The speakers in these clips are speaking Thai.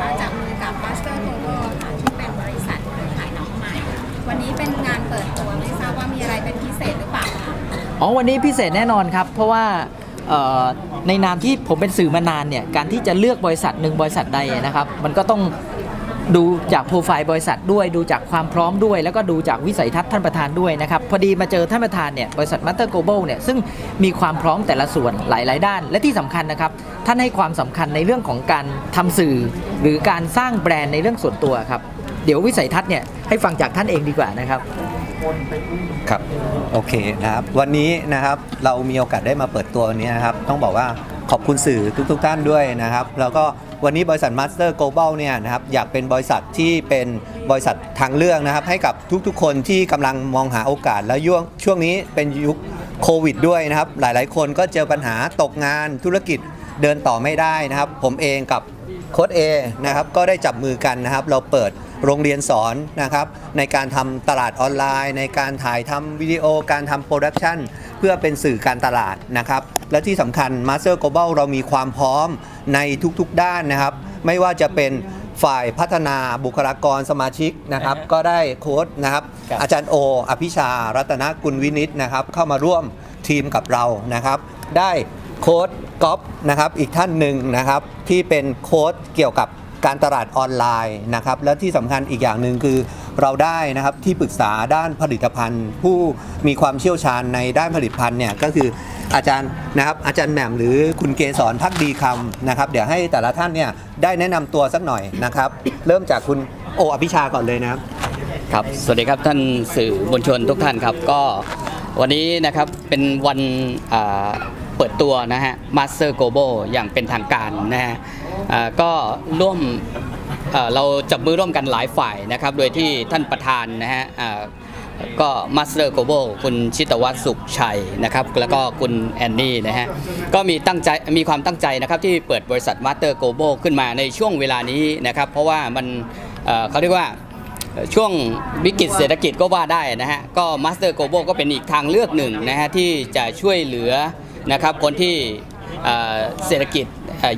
มาจับมือกับมาสเตอร์โกลด์ค่ะที่เป็นบริษัทเครือข่ายน้องใหม่ วันนี้เป็นงานเปิดตัวไม่ทราบว่ามีอะไรเป็นพิเศษหรือเปล่าคะอ๋อวันนี้พิเศษแน่นอนครับ เพราะว่าเอ่อในนามที่ผมเป็นสื่อมานานเนี่ยการที่จะเลือกบริษัทหนึ่งบริษัทใดนะครับ มันก็ต้อง ดูจากโปรไฟล์บริษัทด้วย ดูจากความพร้อมด้วย แล้วก็ดูจากวิสัยทัศน์ท่านประธานด้วยนะครับ พอดีมาเจอท่านประธานเนี่ยบริษัทมัตเตอร์โกลบอลเนี่ยซึ่งมีความพร้อมแต่ละส่วนหลาย ๆ ด้าน และที่สำคัญนะครับ ท่านให้ความสำคัญในเรื่องของการทำสื่อ หรือการสร้างแบรนด์ในเรื่องส่วนตัวครับ เดี๋ยววิสัยทัศน์เนี่ยให้ฟังจากท่านเองดีกว่านะครับครับโอเคนะครับวันนี้นะครับเรามีโอกาสได้มาเปิดตัวนนี้นะครับต้องบอกว่า ขอบคุณสื่อทุกๆท่านด้วยนะครับ แล้วก็วันนี้บริษัท Master Global เนี่ยนะครับอยากเป็นบริษัทที่เป็นบริษัททางเลือกนะครับ ให้กับทุกๆ คนที่กำลังมองหาโอกาสแล้วช่วงช่วงนี้เป็นยุคโควิดด้วยนะครับ หลายๆ คนก็เจอปัญหาตกงานธุรกิจเดินต่อไม่ได้นะครับ ผมเองกับโค้ดเอนะครับก็ได้จับมือกันนะครับ เราเปิด โรงเรียนสอนนะครับในการทำตลาดออนไลน์ ในการถ่ายทำวิดีโอการทำโปรดักชันเพื่อเป็นสื่อการตลาดนะครับและที่สำคัญ Master Global เรามีความพร้อมในทุกๆด้านนะครับ ไม่ว่าจะเป็นฝ่ายพัฒนาบุคลากรสมาชิกนะครับ ก็ได้โค้ดนะครับครับอาจารย์โอ อภิชา รัตนกุลวินิตนะครับ เข้ามาร่วมทีมกับเรานะครับ ได้โค้ดก๊อฟนะครับอีกท่านหนึ่งนะครับที่เป็นโค้ดเกี่ยวกับ การตลาดออนไลน์นะครับ และที่สำคัญอีกอย่างหนึ่งคือเราได้นะครับที่ปรึกษาด้านผลิตภัณฑ์ ผู้มีความเชี่ยวชาญในด้านผลิตภัณฑ์เนี่ยก็คืออาจารย์นะครับอาจารย์แหม่มหรือคุณเกษรพักดีคำนะครับ เดี๋ยวให้แต่ละท่านเนี่ยได้แนะนำตัวสักหน่อยนะครับ เริ่มจากคุณโออภิชาก่อนเลยนะครับครับสวัสดีครับท่านสื่อมวลชนทุกท่านครับก็วันนี้นะครับเป็นวัน เปิดตัวนะฮะ Master Global อย่างเป็นทางการนะฮะก็ร่วมเราจับมือร่วมกันหลายฝ่ายนะครับ โดยที่ท่านประธานนะฮะก็ Master Global คุณชิตวัฒน์สุขชัยนะครับ แล้วก็คุณแอนนี่นะฮะก็มีตั้งใจมีความตั้งใจนะครับที่เปิดบริษัท Master Global ขึ้นมาในช่วงเวลานี้นะครับ เพราะว่ามันเขาเรียกว่า ช่วงวิกฤตเศรษฐกิจก็ว่าได้นะฮะก็ Master Global ก็เป็นอีกทางเลือกหนึ่งนะฮะที่จะช่วยเหลือนะครับคนที่เศรษฐกิจ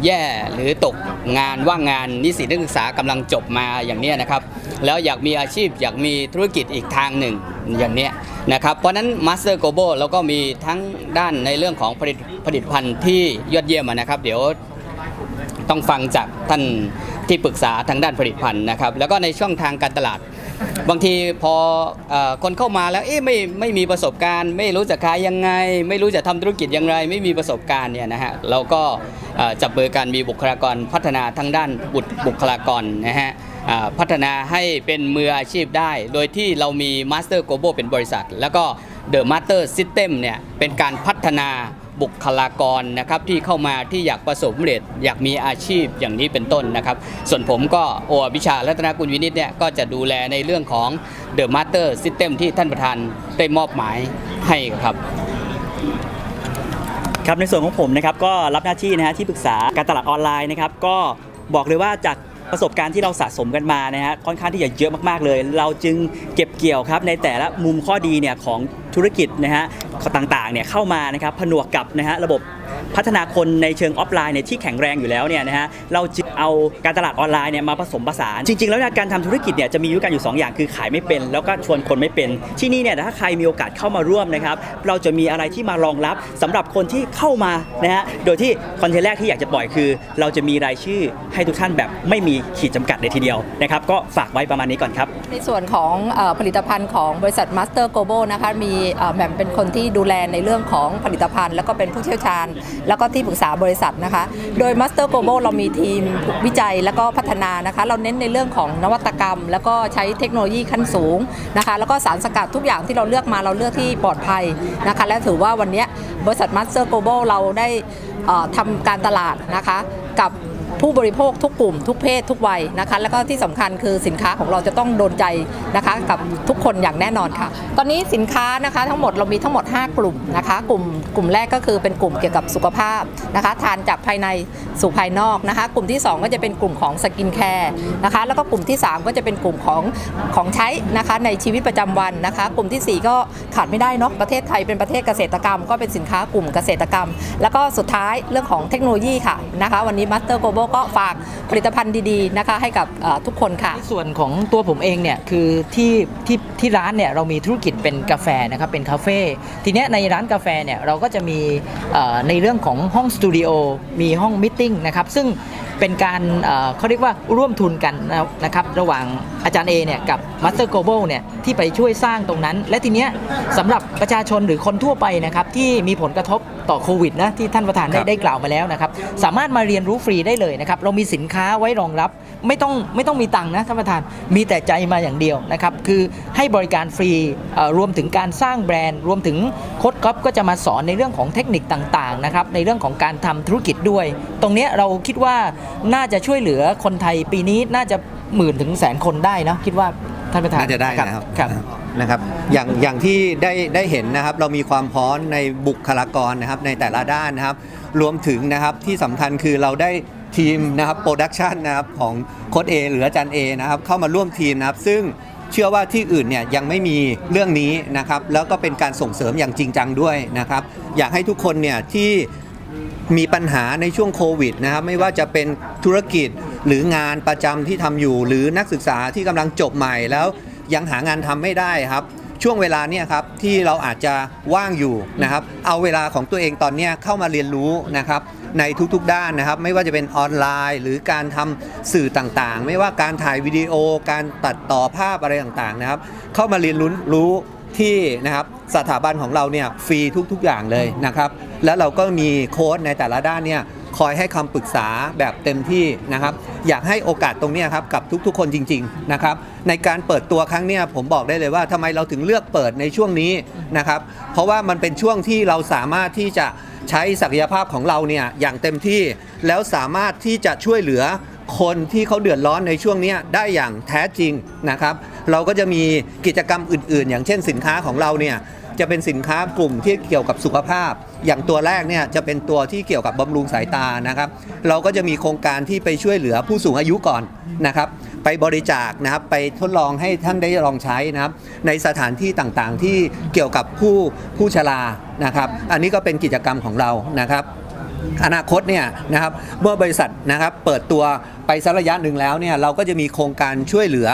แย่หรือตกงานว่างงานนิสิตนักศึกษากำลังจบมาอย่างเนี้ยนะครับ แล้วอยากมีอาชีพอยากมีธุรกิจอีกทางหนึ่งอย่างเนี้ยนะครับ เพราะนั้น Master Global เราก็มีทั้งด้านในเรื่องของผลิตผลิตภัณฑ์ที่ยอดเยี่ยมนะครับ เดี๋ยวต้องฟังจากท่านที่ปรึกษาทางด้านผลิตภัณฑ์นะครับ แล้วก็ในช่องทางการตลาด บางทีพออคนเข้ามาแล้วเอ๊ะไม่ไม่มีประสบการณ์ ไม่รู้จะขายยังไง ไม่รู้จะทำธุรกิจอย่างไร ไม่มีประสบการณ์เนี่ยนะฮะเราก็จับมือกันมีบุคลากรพัฒนาทางด้านบุตรบุคลากรนะฮะพัฒนาให้เป็นมืออาชีพได้ โดยที่เรามี Master Global เป็นบริษัท แล้วก็ The Master System เนี่ยเป็นการพัฒนา บุคลากรนะครับที่เข้ามาที่อยากประสบความสำเร็จอยากมีอาชีพอย่างนี้เป็นต้นนะครับ ส่วนผมก็โอวิชารัตนกุลวินิตเนี่ยก็จะดูแลในเรื่องของ The Master System ที่ท่านประธานได้มอบหมายให้ครับครับในส่วนของผมนะครับก็รับหน้าที่นะฮะที่ปรึกษาการตลาดออนไลน์นะครับก็บอกเลยว่าจากประสบการณ์ที่เราสะสมกันมานะฮะค่อนข้างที่จะเยอะมากๆเลย เราจึงเก็บเกี่ยวครับในแต่ละมุมข้อดีเนี่ยของธุรกิจนะฮะต่างๆเนี่ยเข้ามานะครับผนวกกับนะฮะระบบพัฒนาคนในเชิงออฟไลน์เนี่ยที่แข็งแรงอยู่แล้วเนี่ยนะฮะเราจึงเอาการตลาดออนไลน์เนี่ยมาผสมผสาน จริง ๆ แล้วนะการทำธุรกิจเนี่ยจะมีอยู่กันอยู่สองอย่างคือขายไม่เป็น แล้วก็ชวนคนไม่เป็น ที่นี่เนี่ยถ้าใครมีโอกาสเข้ามาร่วมนะครับเราจะมีอะไรที่มารองรับสำหรับคนที่เข้ามานะฮะโดยที่คอนเทนต์แรกที่อยากจะปล่อยคือ เราจะมีรายชื่อให้ทุกท่านแบบไม่มีขีดจำกัดเลยทีเดียวนะครับก็ฝากไว้ประมาณนี้ก่อนครับในส่วนของผลิตภัณฑ์ของบริษัท Master Global นะคะมีแหม่มเป็นคนที่ดูแลในเรื่องของผลิตภัณฑ์ แล้วก็เป็นผู้เชี่ยวชาญ แล้วก็ที่ปรึกษาบริษัทนะคะ โดย Master Global เรามีทีมวิจัยแล้วก็พัฒนานะคะ เราเน้นในเรื่องของนวัตกรรม แล้วก็ใช้เทคโนโลยีขั้นสูงนะคะ แล้วก็สารสกัดทุกอย่างที่เราเลือกมาเราเลือกที่ปลอดภัยนะคะ และถือว่าวันนี้บริษัท Master Global เราได้ทำการตลาดนะคะกับ ผู้บริโภคทุกกลุ่ม ทุกเพศทุกวัยนะคะ แล้วก็ที่สำคัญคือสินค้าของเราจะต้องโดนใจนะคะกับทุกคนอย่างแน่นอนค่ะ ตอนนี้สินค้านะคะทั้งหมดเรามีทั้งหมด 5 กลุ่มนะคะ กลุ่มกลุ่มแรกก็คือเป็นกลุ่มเกี่ยวกับสุขภาพนะคะ ทานจากภายในสู่ภายนอกนะคะ กลุ่มที่ 2 ก็จะเป็นกลุ่มของสกินแคร์นะคะ แล้วก็กลุ่มที่ 3 ก็จะเป็นกลุ่มของของใช้นะคะในชีวิตประจำวันนะคะ กลุ่มทีสี่ 4 ก็ขาดไม่ได้เนาะประเทศไทยเป็นประเทศเกษตรกรรม ก็เป็นสินค้ากลุ่มเกษตรกรรม แล้วก็สุดท้ายเรื่องของเทคโนโลยีค่ะนะคะ วันนี้ Master Global Global ก็ลก็ฝากผลิตภัณฑ์ดีๆนะคะให้กับทุกคนค่ะ ในส่วนของตัวผมเองเนี่ยคือที่ที่ที่ร้านเนี่ยเรามีธุรกิจเป็นกาแฟนะครับเป็นคาเฟ่ทีเนี้ยในร้านกาแฟเนี่ยเราก็จะมีในเรื่องของห้องสตูดิโอมีห้องมิทติ้งนะครับซึ่งเป็นการเขาเรียกว่าร่วมทุนกันนะครับระหว่างอาจารย์เอเนี่ยกับมาสเตอร์โกลบอลเนี่ยที่ไปช่วยสร้างตรงนั้น และทีเนี้ยสำหรับประชาชนหรือคนทั่วไปนะครับที่มีผลกระทบต่อโควิดนะที่ท่านประธานได้ได้กล่าวมาแล้วนะครับสามารถมาเรียนรู้ฟรีได้เลยนะครับเรามีสินค้าไว้รองรับไม่ต้องไม่ต้องมีตังค์นะท่านประธานมีแต่ใจมาอย่างเดียวนะครับคือให้บริการฟรีรวมถึงการสร้างแบรนด์ รวมถึงโค้ดก๊อฟก็จะมาสอนในเรื่องของเทคนิคต่างๆนะครับในเรื่องของการทำธุรกิจด้วย ตรงนี้เราคิดว่าน่าจะช่วยเหลือคนไทยปีนี้น่าจะ หมื่นถึงแสนคนได้นะคิดว่าท่านประธานน่าจะได้นะครับครับนะครับอย่างอย่างที่ได้ได้เห็นนะครับ เรามีความพร้อมในบุคลากรนะครับในแต่ละด้านนะครับ รวมถึงนะครับที่สำคัญคือเราได้ทีมนะครับโปรดักชันนะครับของโค้ดเอหรืออาจารย์เอนะครับเข้ามาร่วมทีมนะครับ ซึ่งเชื่อว่าที่อื่นเนี่ยยังไม่มีเรื่องนี้นะครับ แล้วก็เป็นการส่งเสริมอย่างจริงจังด้วยนะครับ อยากให้ทุกคนเนี่ยที่มีปัญหาในช่วงโควิดนะครับไม่ว่าจะเป็นธุรกิจ หรืองานประจำที่ทำอยู่ หรือนักศึกษาที่กำลังจบใหม่แล้วยังหางานทำไม่ได้ครับ ช่วงเวลาเนี่ยครับที่เราอาจจะว่างอยู่นะครับ เอาเวลาของตัวเองตอนนี้เข้ามาเรียนรู้นะครับในทุกๆด้านนะครับ ไม่ว่าจะเป็นออนไลน์ หรือการทำสื่อต่างๆ ไม่ว่าการถ่ายวิดีโอ การตัดต่อภาพอะไรต่างๆนะครับ เข้ามาเรียนรู้รู้ที่นะครับสถาบันของเราเนี่ยฟรีทุกๆอย่างเลยนะครับ แล้วเราก็มีโค้ดในแต่ละด้านเนี่ยคอยให้คำปรึกษาแบบเต็มที่นะครับ อยากให้โอกาสตรงนี้ครับกับทุกๆ คนจริงๆนะครับในการเปิดตัวครั้งนี้ผมบอกได้เลยว่าทำไมเราถึงเลือกเปิดในช่วงนี้นะครับเพราะว่ามันเป็นช่วงที่เราสามารถที่จะใช้ศักยภาพของเราเนี่ยอย่างเต็มที่แล้วสามารถที่จะช่วยเหลือคนที่เขาเดือดร้อนในช่วงนี้ได้อย่างแท้จริงนะครับ เราก็จะมีกิจกรรมอื่นๆ อย่างเช่นสินค้าของเราเนี่ย จะเป็นสินค้ากลุ่มที่เกี่ยวกับสุขภาพ อย่างตัวแรกเนี่ยจะเป็นตัวที่เกี่ยวกับบำรุงสายตานะครับ เราก็จะมีโครงการที่ไปช่วยเหลือผู้สูงอายุก่อนนะครับ ไปบริจาคนะครับไปทดลองให้ท่านได้ลองใช้นะครับ ในสถานที่ต่างๆที่เกี่ยวกับผู้ผู้ชรานะครับ อันนี้ก็เป็นกิจกรรมของเรานะครับอนาคตเนี่ยนะครับเมื่อบริษัทนะครับเปิดตัวไปสักระยะหนึ่งแล้วเนี่ยเราก็จะมีโครงการช่วยเหลือ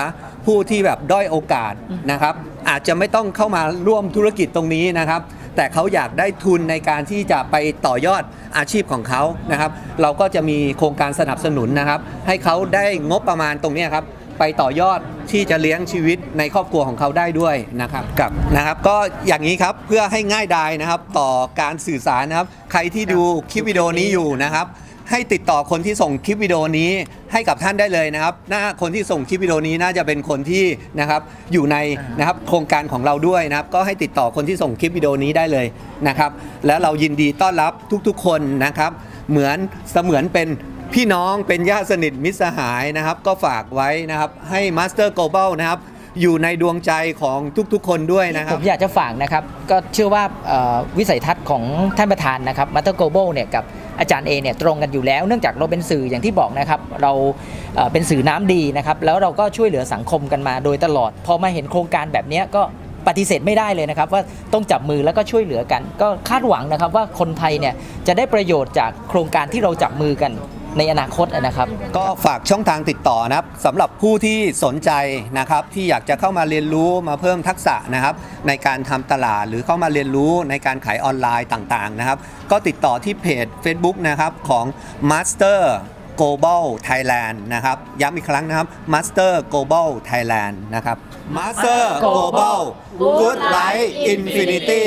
ผู้ที่แบบด้อยโอกาสนะครับ อาจจะไม่ต้องเข้ามาร่วมธุรกิจตรงนี้นะครับ แต่เขาอยากได้ทุนในการที่จะไปต่อยอดอาชีพของเขานะครับ เราก็จะมีโครงการสนับสนุนนะครับ ให้เขาได้งบประมาณตรงเนี้ยครับไปต่อยอดที่จะเลี้ยงชีวิตในครอบครัวของเขาได้ด้วยนะครับกับนะครับก็อย่างนี้ครับเพื่อให้ง่ายดายนะครับต่อการสื่อสารนะครับ ใครที่ดูคลิปวิดีโอนี้อยู่นะครับ ให้ติดต่อคนที่ส่งคลิปวิดีโอนี้ให้กับท่านได้เลยนะครับหน้าคนที่ส่งคลิปวิดีโอนี้น่าจะเป็นคนที่นะครับอยู่ในนะครับโครงการของเราด้วยนะครับก็ให้ติดต่อคนที่ส่งคลิปวิดีโอนี้ได้เลยนะครับ แล้วเรายินดีต้อนรับทุกๆ คนนะครับ เหมือนเสมือนเป็นพี่น้องเป็นญาติสนิทมิตรสหายนะครับ ก็ฝากไว้นะครับให้ Master Global นะครับอยู่ในดวงใจของทุกๆ คนด้วยนะคผรับมอยากจะฝากนะครับ ก็เชื่อว่าเอ่อวิสัยทัศน์ของท่านประธานนะครับมาต t ร์โกลบอลเนี่ยกับ อาจารย์เอเนี่ยตรงกันอยู่แล้ว เนื่องจากเราเป็นสื่ออย่างที่บอกนะครับ เราเป็นสื่อน้ำดีนะครับแล้วเราก็ช่วยเหลือสังคมกันมาโดยตลอด พอมาเห็นโครงการแบบนี้ก็ปฏิเสธไม่ได้เลยนะครับว่าต้องจับมือแล้วก็ช่วยเหลือกัน ก็คาดหวังนะครับว่าคนไทยเนี่ยจะได้ประโยชน์จากโครงการที่เราจับมือกัน ในอนาคตนะครับ ก็ฝากช่องทางติดต่อนะครับสำหรับผู้ที่สนใจนะครับที่อยากจะเข้ามาเรียนรู้มาเพิ่มทักษะนะครับ ในการทำตลาดหรือเข้ามาเรียนรู้ในการขายออนไลน์ต่างๆนะครับ ก็ติดต่อที่เพจ Facebook นะครับของ Master Global Thailand นะครับย้ำอีกครั้งนะครับ Master Global Thailand นะครับ Master Global Good Life Infinity